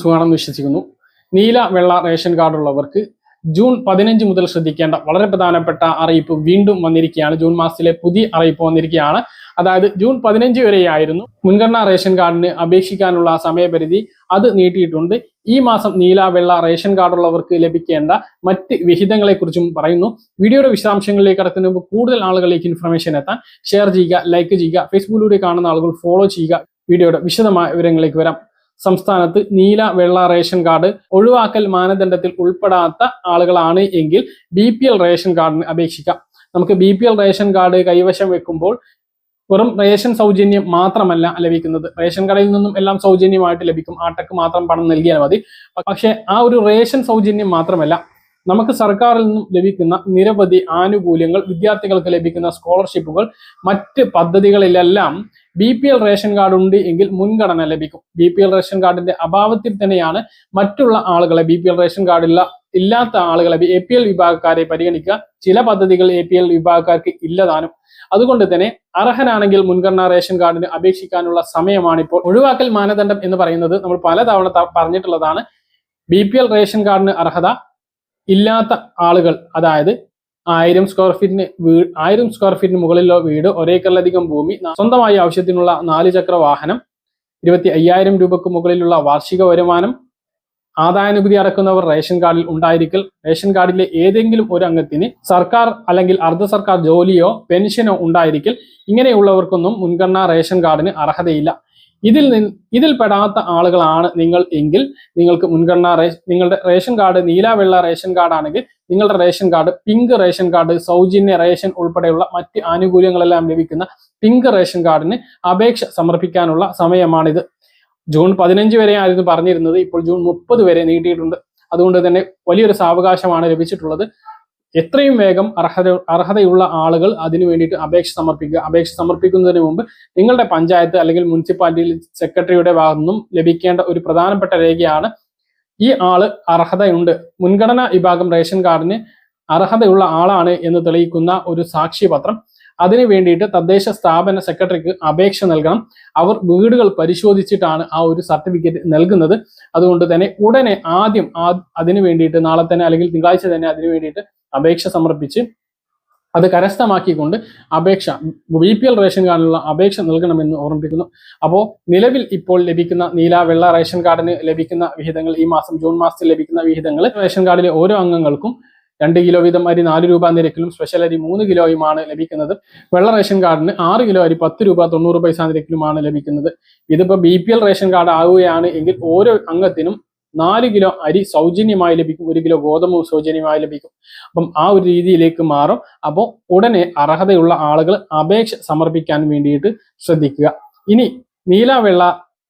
സുഖമാണെന്ന് വിശ്വസിക്കുന്നു. നീല വെള്ള റേഷൻ കാർഡ് ഉള്ളവർക്ക് ജൂൺ പതിനഞ്ച് മുതൽ ശ്രദ്ധിക്കേണ്ട വളരെ പ്രധാനപ്പെട്ട അറിയിപ്പ് വീണ്ടും വന്നിരിക്കുകയാണ്. ജൂൺ മാസത്തിലെ പുതിയ അറിയിപ്പ് വന്നിരിക്കുകയാണ്. അതായത് ജൂൺ പതിനഞ്ച് വരെയായിരുന്നു മുൻഗണനാ റേഷൻ കാർഡിന് അപേക്ഷിക്കാനുള്ള സമയപരിധി അത് നീട്ടിയിട്ടുണ്ട്. ഈ മാസം നീല വെള്ള റേഷൻ കാർഡ് ഉള്ളവർക്ക് ലഭിക്കേണ്ട മറ്റ് വിഹിതങ്ങളെ കുറിച്ചും പറയുന്നു. വീഡിയോയുടെ വിശദാംശങ്ങളിലേക്ക് അടക്കുന്ന മുമ്പ് കൂടുതൽ ആളുകളിലേക്ക് ഇൻഫർമേഷൻ എത്താൻ ഷെയർ ചെയ്യുക ലൈക്ക് ചെയ്യുക ഫേസ്ബുക്കിലൂടെ കാണുന്ന ആളുകൾ ഫോളോ ചെയ്യുക. വീഡിയോയുടെ വിശദമായ വിവരങ്ങളിലേക്ക് വരാം. സംസ്ഥാനത്ത് നീല വെള്ള റേഷൻ കാർഡ് ഒഴിവാക്കൽ മാനദണ്ഡത്തിൽ ഉൾപ്പെടാത്ത ആളുകളാണ് എങ്കിൽ ബി പി എൽ റേഷൻ കാർഡിന് അപേക്ഷിക്കാം. നമുക്ക് B P L ration card കൈവശം വെക്കുമ്പോൾ വെറും റേഷൻ സൗജന്യം മാത്രമല്ല ലഭിക്കുന്നത്. റേഷൻ കടയിൽ നിന്നും എല്ലാം സൗജന്യമായിട്ട് ലഭിക്കും. ആട്ടക്ക് മാത്രം പണം നൽകിയാൽ മതി. പക്ഷെ ആ ഒരു റേഷൻ സൗജന്യം മാത്രമല്ല നമുക്ക് സർക്കാരിൽ നിന്നും ലഭിക്കുന്ന നിരവധി ആനുകൂല്യങ്ങൾ വിദ്യാർത്ഥികൾക്ക് ലഭിക്കുന്ന സ്കോളർഷിപ്പുകൾ മറ്റ് പദ്ധതികളിലെല്ലാം B P L ration card ഉണ്ട് എങ്കിൽ മുൻഗണന ലഭിക്കും. ബി പി എൽ റേഷൻ കാർഡിന്റെ അഭാവത്തിൽ തന്നെയാണ് മറ്റുള്ള ആളുകളെ ബി പി എൽ റേഷൻ കാർഡില്ല ഇല്ലാത്ത ആളുകളെ എ പി എൽ വിഭാഗക്കാരെ പരിഗണിക്കുക. ചില പദ്ധതികൾ എ പി എൽ വിഭാഗക്കാർക്ക് ഇല്ലതാനും. അതുകൊണ്ട് തന്നെ അർഹനാണെങ്കിൽ മുൻഗണനാ റേഷൻ കാർഡിന് അപേക്ഷിക്കാനുള്ള സമയമാണിപ്പോൾ. ഒഴിവാക്കൽ മാനദണ്ഡം എന്ന് പറയുന്നത് നമ്മൾ പലതവണ പറഞ്ഞിട്ടുള്ളതാണ്. ബി പി എൽ റേഷൻ കാർഡിന് അർഹത ഇല്ലാത്ത ആളുകൾ അതായത് ആയിരം സ്ക്വയർ ഫീറ്റിന് വീട് ആയിരം സ്ക്വയർ ഫീറ്റിന് മുകളിലോ വീട് ഒരേക്കറിലധികം ഭൂമി സ്വന്തമായി ആവശ്യത്തിനുള്ള നാല് ചക്ര വാഹനം ഇരുപത്തി അയ്യായിരം രൂപക്ക് മുകളിലുള്ള വാർഷിക വരുമാനം ആദായനികുതി അടക്കുന്നവർ റേഷൻ കാർഡിൽ ഉണ്ടായിരിക്കൽ റേഷൻ കാർഡിലെ ഏതെങ്കിലും ഒരു അംഗത്തിന് സർക്കാർ അല്ലെങ്കിൽ അർദ്ധ സർക്കാർ ജോലിയോ പെൻഷനോ ഉണ്ടായിരിക്കൽ ഇങ്ങനെയുള്ളവർക്കൊന്നും മുൻഗണനാ റേഷൻ കാർഡിന് അർഹതയില്ല. ഇതിൽ നിന്ന് ഇതിൽ പെടാത്ത ആളുകളാണ് നിങ്ങൾ എങ്കിൽ നിങ്ങൾക്ക് മുൻഗണന നിങ്ങളുടെ റേഷൻ കാർഡ് നീല വെള്ള റേഷൻ കാർഡ് ആണെങ്കിൽ നിങ്ങളുടെ ration card pink ration card സൗജന്യ റേഷൻ ഉൾപ്പെടെയുള്ള മറ്റ് ആനുകൂല്യങ്ങളെല്ലാം ലഭിക്കുന്ന പിങ്ക് റേഷൻ കാർഡിന് അപേക്ഷ സമർപ്പിക്കാനുള്ള സമയമാണിത്. ജൂൺ പതിനഞ്ച് വരെ ആയിരുന്നു പറഞ്ഞിരുന്നത്. ഇപ്പോൾ ജൂൺ മുപ്പത് വരെ നീട്ടിയിട്ടുണ്ട്. അതുകൊണ്ട് തന്നെ വലിയൊരു സാവകാശമാണ് ലഭിച്ചിട്ടുള്ളത്. എത്രയും വേഗം അർഹത അർഹതയുള്ള ആളുകൾ അതിനു വേണ്ടിയിട്ട് അപേക്ഷ സമർപ്പിക്കുക. അപേക്ഷ സമർപ്പിക്കുന്നതിന് മുമ്പ് നിങ്ങളുടെ പഞ്ചായത്ത് അല്ലെങ്കിൽ മുനിസിപ്പാലിറ്റി സെക്രട്ടറിയുടെ ഭാഗത്തു നിന്നും ലഭിക്കേണ്ട ഒരു പ്രധാനപ്പെട്ട രേഖയാണ് ഈ ആൾ അർഹതയുണ്ട്. മുൻഗണനാ വിഭാഗം റേഷൻ കാർഡിന് അർഹതയുള്ള ആളാണ് എന്ന് തെളിയിക്കുന്ന ഒരു സാക്ഷ്യപത്രം. അതിനു വേണ്ടിയിട്ട് തദ്ദേശ സ്ഥാപന സെക്രട്ടറിക്ക് അപേക്ഷ നൽകണം. അവർ വീടുകൾ പരിശോധിച്ചിട്ടാണ് ആ ഒരു സർട്ടിഫിക്കറ്റ് നൽകുന്നത്. അതുകൊണ്ട് തന്നെ ഉടനെ ആദ്യം അതിനു വേണ്ടിയിട്ട് നാളെ തന്നെ അല്ലെങ്കിൽ തിങ്കളാഴ്ച തന്നെ അതിനു വേണ്ടിയിട്ട് അപേക്ഷ സമർപ്പിച്ച് അത് കരസ്ഥമാക്കിക്കൊണ്ട് അപേക്ഷ ബി പി എൽ റേഷൻ കാർഡിനുള്ള അപേക്ഷ നൽകണമെന്ന് ഓർമ്മിപ്പിക്കുന്നു. അപ്പോൾ നിലവിൽ ഇപ്പോൾ ലഭിക്കുന്ന നീല വെള്ള റേഷൻ കാർഡിന് ലഭിക്കുന്ന വിഹിതങ്ങൾ ഈ മാസം ജൂൺ മാസത്തിൽ ലഭിക്കുന്ന വിഹിതങ്ങൾ റേഷൻ കാർഡിലെ ഓരോ അംഗങ്ങൾക്കും രണ്ട് കിലോ വീതം അരി നാല് രൂപ നിരക്കിലും സ്പെഷ്യൽ അരി മൂന്ന് കിലോയുമാണ് ലഭിക്കുന്നത്. വെള്ള റേഷൻ കാർഡിന് ആറ് കിലോ അരി പത്ത് രൂപ തൊണ്ണൂറ് പൈസ നിരക്കിലുമാണ് ലഭിക്കുന്നത്. ഇതിപ്പോൾ B P L ration card ആവുകയാണ് എങ്കിൽ ഓരോ അംഗത്തിനും നാല് കിലോ അരി സൗജന്യമായി ലഭിക്കും ഒരു കിലോ ഗോതമ്പ് സൗജന്യമായി ലഭിക്കും. അപ്പം ആ ഒരു രീതിയിലേക്ക് മാറും. അപ്പോൾ ഉടനെ അർഹതയുള്ള ആളുകൾ അപേക്ഷ സമർപ്പിക്കാൻ വേണ്ടിയിട്ട് ശ്രദ്ധിക്കുക. ഇനി നീല വെള്ള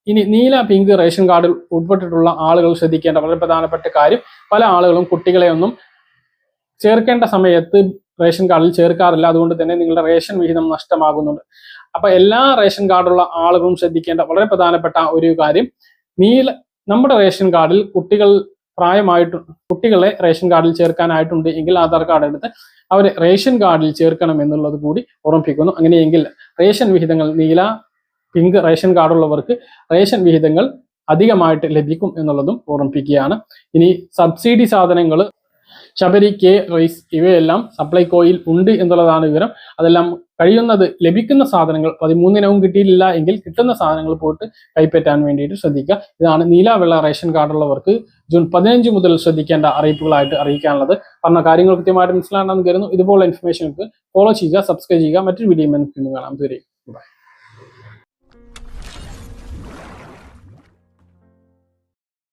ഇനി നീല പിങ്ക് റേഷൻ കാർഡിൽ ഉൾപ്പെട്ടിട്ടുള്ള ആളുകൾ ശ്രദ്ധിക്കേണ്ട വളരെ പ്രധാനപ്പെട്ട കാര്യം പല ആളുകളും കുട്ടികളെ ഒന്നും ചേർക്കേണ്ട സമയത്ത് റേഷൻ കാർഡിൽ ചേർക്കാറില്ല. അതുകൊണ്ട് തന്നെ നിങ്ങളുടെ റേഷൻ വിഹിതം നഷ്ടമാകുന്നുണ്ട്. അപ്പൊ എല്ലാ റേഷൻ കാർഡുള്ള ആളുകളും ശ്രദ്ധിക്കേണ്ട വളരെ പ്രധാനപ്പെട്ട ഒരു കാര്യം നീല നമ്മുടെ റേഷൻ കാർഡിൽ കുട്ടികൾ പ്രായമായിട്ട് കുട്ടികളെ റേഷൻ കാർഡിൽ ചേർക്കാനായിട്ടുണ്ട് എങ്കിൽ ആധാർ കാർഡ് എടുത്ത് അവരെ റേഷൻ കാർഡിൽ ചേർക്കണം എന്നുള്ളത് കൂടി ഓർമ്മിപ്പിക്കുന്നു. അങ്ങനെയെങ്കിൽ റേഷൻ വിഹിതങ്ങൾ നീല പിങ്ക് റേഷൻ കാർഡുള്ളവർക്ക് റേഷൻ വിഹിതങ്ങൾ അധികമായിട്ട് ലഭിക്കും എന്നുള്ളതും ഓർമ്മിപ്പിക്കുകയാണ്. ഇനി സബ്സിഡി സാധനങ്ങൾ ശബരി കെ റൈസ് ഇവയെല്ലാം സപ്ലൈകോയിൽ ഉണ്ട് എന്നുള്ളതാണ് വിവരം. അതെല്ലാം കഴിയുന്നത് ലഭിക്കുന്ന സാധനങ്ങൾ പതിമൂന്നിനവും കിട്ടിയില്ല എങ്കിൽ കിട്ടുന്ന സാധനങ്ങൾ പോയിട്ട് കൈപ്പറ്റാൻ വേണ്ടിയിട്ട് ശ്രദ്ധിക്കുക. ഇതാണ് നീല വെള്ള റേഷൻ കാർഡുള്ളവർക്ക് ജൂൺ പതിനഞ്ച് മുതൽ ശ്രദ്ധിക്കേണ്ട അറിയിപ്പുകളായിട്ട് അറിയിക്കാനുള്ളത്. പറഞ്ഞ കാര്യങ്ങൾ കൃത്യമായിട്ട് മനസ്സിലാണെന്ന് കരുതുന്നു. ഇതുപോലുള്ള ഇൻഫർമേഷനുകൾക്ക് ഫോളോ ചെയ്യുക സബ്സ്ക്രൈബ് ചെയ്യുക. മറ്റൊരു വീഡിയോ നമുക്ക് കാണാം.